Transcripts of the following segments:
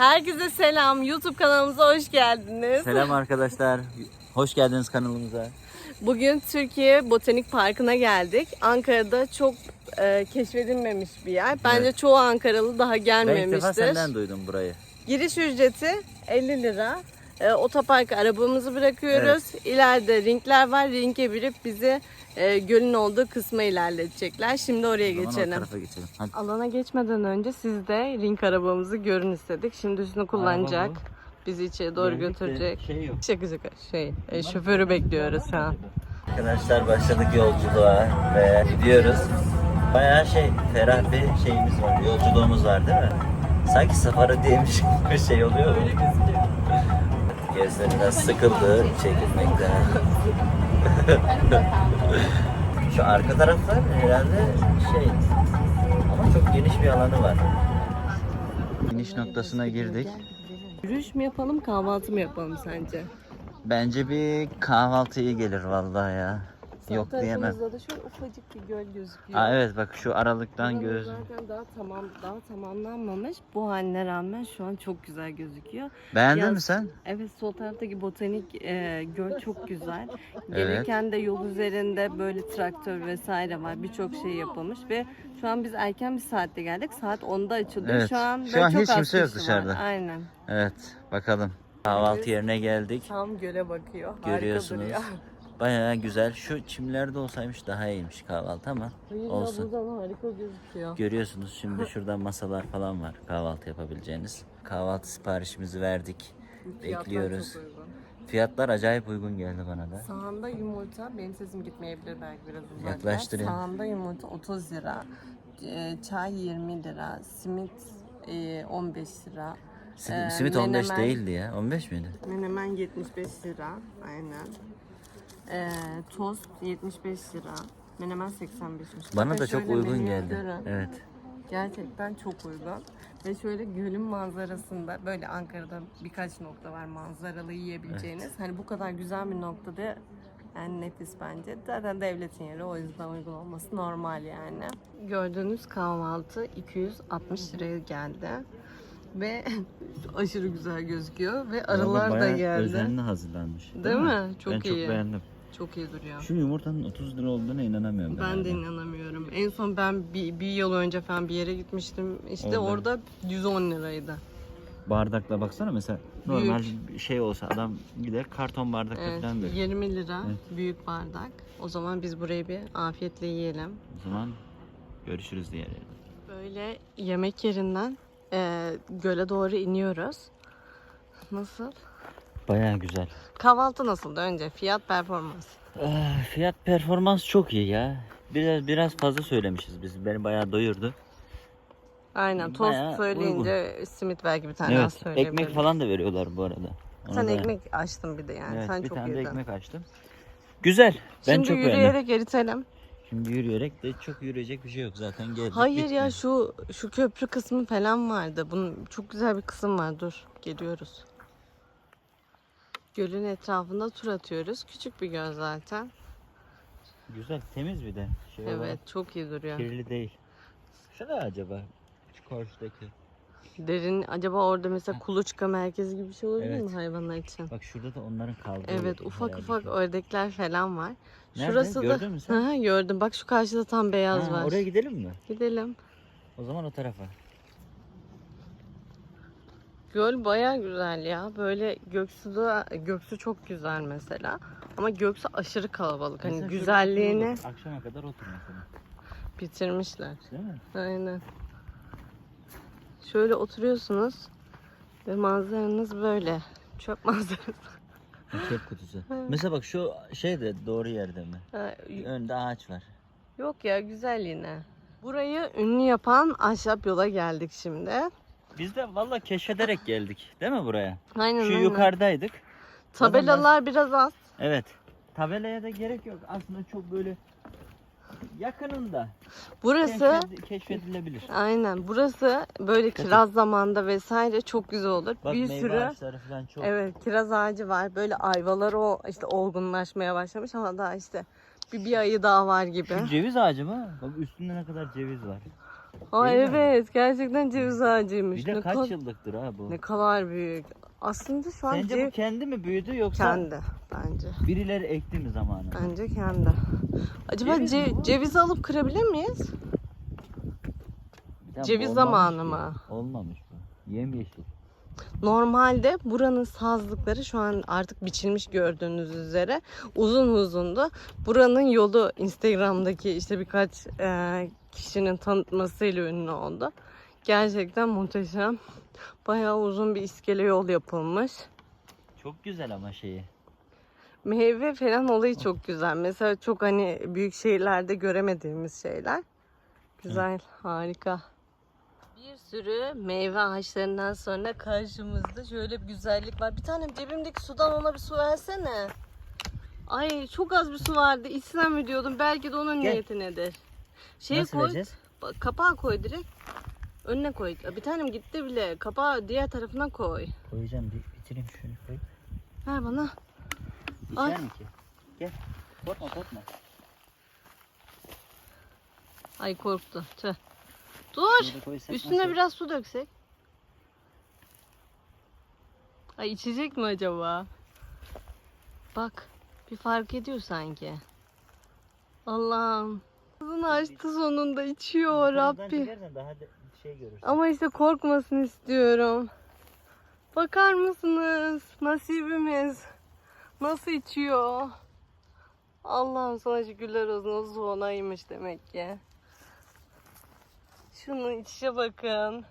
Herkese selam. YouTube kanalımıza hoş geldiniz. Selam arkadaşlar. Hoş geldiniz kanalımıza. Bugün Türkiye Botanik Parkı'na geldik. Ankara'da çok e, keşfedilmemiş bir yer. Bence Evet. çoğu Ankaralı daha Ben ilk gelmemiştir. defa senden duydum burayı. Giriş ücreti 50 lira. E, otoparka arabamızı bırakıyoruz. İleride ringler var. Ringe binip bizi e, gölün olduğu kısma ilerletecekler. Şimdi oraya O zaman o geçelim. tarafa geçelim. Hadi. Alana geçmeden önce siz de ring arabamızı görün istedik. Şimdi üstünü kullanacak. Araba Bizi içeri doğru de götürecek. Şey yok. Şaka şaka şey e, şoförü bekliyoruz an. Arkadaşlar başladık yolculuğa ve gidiyoruz. Bayağı şey ferah bir şeyimiz var. Yolculuğumuz var değil mi? Sanki safari diyemiş bir şey oluyor mu? Gözlerinden sıkıldı çekilmekten. Şu arka taraflar herhalde şey ama çok geniş bir alanı var. İniş noktasına girdik. Yürüyüş mü yapalım kahvaltı mı yapalım sence? Bence bir kahvaltı iyi gelir vallahi ya. Yok diyemem. da şöyle ufacık bir göl gözüküyor. Aa, evet bak şu aralıktan göz. Zaten daha tamam daha tamamlanmamış. Bu haline rağmen şu an çok güzel gözüküyor. Beğendin Yaz- mi sen? Evet sol taraftaki botanik e, göl çok güzel. Gelirken de yol üzerinde böyle traktör vesaire var. Birçok şey yapılmış ve şu an biz erken bir saatte geldik. Saat 10'da açılıyor. Evet. Şu an, Şu an çok hiç kimse yok kişi var. dışarıda. Aynen. Evet bakalım. Kahvaltı yerine geldik. Tam göle bakıyor. Harika Görüyorsunuz. duruyor. Bayağı güzel. Şu çimlerde olsaymış daha iyiymiş kahvaltı ama Hayır ya, olsun. buradan harika gözüküyor. Görüyorsunuz şimdi şurada masalar falan var kahvaltı yapabileceğiniz. Kahvaltı siparişimizi verdik. Fiyatlar Bekliyoruz. Fiyatlar acayip uygun geldi bana da. Sağında yumurta, benim sesim gitmeyebilir belki biraz uzakta. Yaklaştırayım. Sağında yumurta 30 lira, e, çay 20 lira, simit e, 15 lira, Sim- Ee, Simit 15 menemen- değildi ya. 15 miydi? menemen 75 lira, aynen. E, tost 75 lira, menemen 85'miş. Bana da çok uygun geldi. görün. Evet. Gerçekten çok uygun. Ve şöyle gölün manzarasında böyle Ankara'da birkaç nokta var manzaralı yiyebileceğiniz. Hani bu kadar güzel bir noktada yani nefis bence. Zaten devletin yeri o yüzden uygun olması normal yani. Gördüğünüz kahvaltı 260 liraya geldi. Ve aşırı güzel gözüküyor ve arılar da geldi. özenli hazırlanmış. Değil mi? Çok ben iyi. çok beğendim. Çok iyi duruyor. Şu yumurtanın 30 lira olduğuna inanamıyorum ben. Ben de inanamıyorum. En son ben bir, bir yıl önce falan bir yere gitmiştim. İşte Orada. orada 110 liraydı. Bardakla baksana mesela normal bir şey olsa adam gider karton bardakla Evet, falan verir. 20 lira Evet. büyük bardak. O zaman biz burayı bir afiyetle yiyelim. O zaman görüşürüz diye. Böyle yemek yerinden e, göle doğru iniyoruz. Nasıl? Baya güzel. Kahvaltı nasıldı önce? Fiyat performans. Ah, fiyat performans çok iyi ya. Biraz biraz fazla söylemişiz biz. Beni bayağı doyurdu. Aynen tost Bayağı söyleyince simit belki bir tane az evet. söyleyebilirim. Ekmek falan da veriyorlar bu arada. Onu Sen da- ekmek açtın bir de yani. Evet, Sen bir çok tane de yedin. ekmek açtım. Güzel. Ben Şimdi çok beğendim. yürüyerek eritelim. Şimdi yürüyerek de çok yürüyecek bir şey yok zaten geldik. Hayır bitti. ya şu şu köprü kısmı falan vardı. Bunun çok güzel bir kısım var. Dur geliyoruz. Gölün etrafında tur atıyoruz. Küçük bir göl zaten. Güzel, temiz bir de. Şey olarak Evet çok iyi duruyor. kirli değil. Şu ne acaba? Şu karşıdaki. Derin acaba orada mesela kuluçka merkezi gibi bir şey olabilir Evet. mi hayvanlar için? Bak şurada da onların kaldığı Evet ufak ufak ördekler falan var. Nerede? Şurası Gördün da mü sen? Hı, gördüm. Bak şu karşıda tam beyaz Ha, var. Oraya gidelim mi? Gidelim. O zaman o tarafa. Göl baya güzel ya. Böyle Göksu'da Göksu çok güzel mesela. Ama Göksu aşırı kalabalık. Hani Mesela şurada güzelliğini oturulur. Akşama kadar otur mesela. bitirmişler. Değil mi? Aynen. Şöyle oturuyorsunuz ve manzaranız böyle. Çöp manzarası. Çöp kutusu. Mesela bak şu şey de doğru yerde mi? Ha, y- Önde ağaç var. Yok ya güzel yine. Burayı ünlü yapan ahşap yola geldik şimdi. Biz de valla keşfederek geldik. Değil mi buraya? Aynen Şu aynen. yukarıdaydık. Tabelalar biraz az. Evet. Tabelaya da gerek yok. Aslında çok böyle yakınında. Burası Keşfed- keşfedilebilir. aynen burası böyle kiraz zamanında vesaire çok güzel olur. Bak bir meyve sürü ağaçları falan çok. Evet kiraz ağacı var. Böyle ayvaları o işte olgunlaşmaya başlamış ama daha işte bir, bir ayı daha var gibi. Şu ceviz ağacı mı? Bak üstünde ne kadar ceviz var. Değil mi? evet gerçekten ceviz ağacıymış. Bir de ne, kaç kadar, yıllıktır ha bu? ne kadar büyük. Aslında şu an Sence cev- bu kendi mi büyüdü yoksa kendi bence. birileri ekti mi zamanı? Bence kendi. Acaba Ceviz ce- bu? ceviz alıp kırabilir miyiz? Ceviz olmamış zamanı mı? Olmamış bu. Yemyeşil. Normalde buranın sazlıkları şu an artık biçilmiş gördüğünüz üzere uzun uzundu. Buranın yolu Instagram'daki işte birkaç e, kişinin tanıtmasıyla ünlü oldu. Gerçekten muhteşem. Bayağı uzun bir iskele yol yapılmış. Çok güzel ama şeyi. Meyve falan olayı çok güzel. Mesela çok hani büyük şehirlerde göremediğimiz şeyler. Güzel, harika. Bir sürü meyve ağaçlarından sonra karşımızda şöyle bir güzellik var. Bir tanem cebimdeki sudan ona bir su versene. Ay çok az bir su vardı. İçsem mi diyordum. Belki de onun Gel. niyeti nedir? Şeye Nasıl koy. vereceğiz? ba- Kapağı koy direkt. Önüne koy. Bir tanem gitti bile. Kapağı diğer tarafına koy. Koyacağım bir bitireyim şunu koy. Ver bana. Ay. İçer mi ki? Gel. Korkma korkma. Ay korktu. Tüh. Dur. Üstüne nasıl? biraz su döksek. Ay içecek mi acaba? Bak bir fark ediyor sanki. Allah'ım. Ağzını açtı sonunda içiyor Rabbi. daha şey görürsün. Ama işte korkmasın istiyorum. Bakar mısınız? Nasibimiz. Nasıl içiyor? Allah'ım sana şükürler olsun. O su onaymış demek ki. Şunun içişe bakın.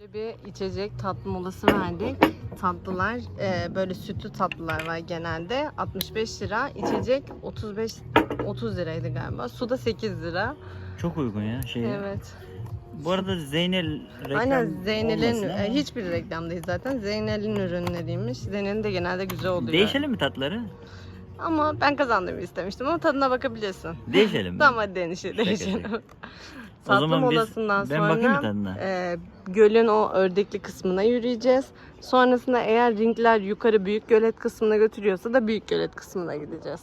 Böyle bir içecek tatlı molası verdik. Tatlılar e, böyle sütlü tatlılar var genelde. 65 lira. İçecek 35 30 liraydı galiba. Su da 8 lira. Çok uygun ya şey. Evet. Bu arada Zeynel reklam Aynen Zeynel'in e, hiçbir reklam değil zaten. Zeynel'in ürünleriymiş. Zeynel'in de genelde güzel oluyor. Değişelim mi tatları? Ama ben kazandığımı istemiştim ama tadına bakabilirsin. Değişelim mi? Tamam hadi Şaka değişelim. Şaka. O Tatlı zaman biz- molasından ben sonra bakayım mı e, gölün o ördekli kısmına yürüyeceğiz. Sonrasında eğer ringler yukarı büyük gölet kısmına götürüyorsa da büyük gölet kısmına gideceğiz.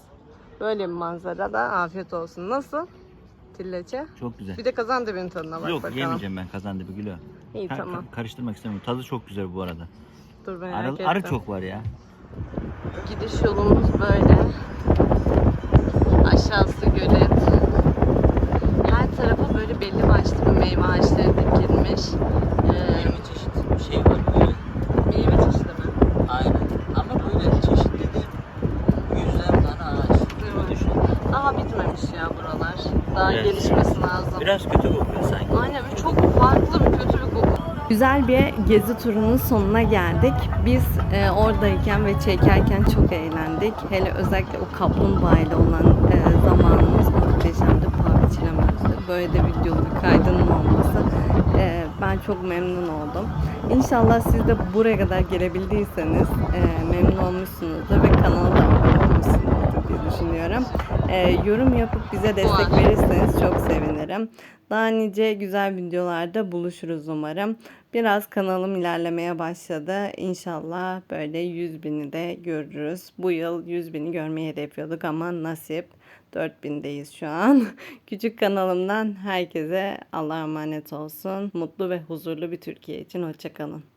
Böyle bir manzara da afiyet olsun. Nasıl? Tilleçe. Çok güzel. Bir de kazandığımın tadına bak Yok bakalım. yemeyeceğim ben kazandı bir kilo. İyi Ka- tamam. ka- karıştırmak istemiyorum. Tadı çok güzel bu arada. Dur merak Arı, ettim. arı çok var ya. Gidiş yolumuz böyle. Aşağısı gölet. Her tarafa böyle belli meyve ağaçları dikilmiş. Ee, çeşit bir şey var böyle. meyve çeşidi mi? Aynen. Ama böyle çeşitli de yüzler tane ağaç. Düşün. Daha bitmemiş ya buralar. Daha Evet. gelişmesi lazım. Biraz kötü kokuyor sanki. Aynen bir çok farklı bir kötü bir koku. Güzel bir gezi turunun sonuna geldik. Biz e, oradayken ve çekerken çok eğlendik. Hele özellikle o kaplumbağa ile olan e, zamanımız. Böyle de videolu bir kaydının olması. e, ben çok memnun oldum. İnşallah siz de buraya kadar gelebildiyseniz e, memnun olmuşsunuzdur ve kanala da abone olmuşsunuzdur diye düşünüyorum. E, yorum yapıp bize destek verirseniz çok sevinirim. Daha nice güzel videolarda buluşuruz umarım. Biraz kanalım ilerlemeye başladı. İnşallah böyle 100 bini de görürüz. Bu yıl 100 bini görmeyi hedefliyorduk ama nasip 4000'deyiz şu an. Küçük kanalımdan herkese Allah'a emanet olsun. Mutlu ve huzurlu bir Türkiye için hoşçakalın.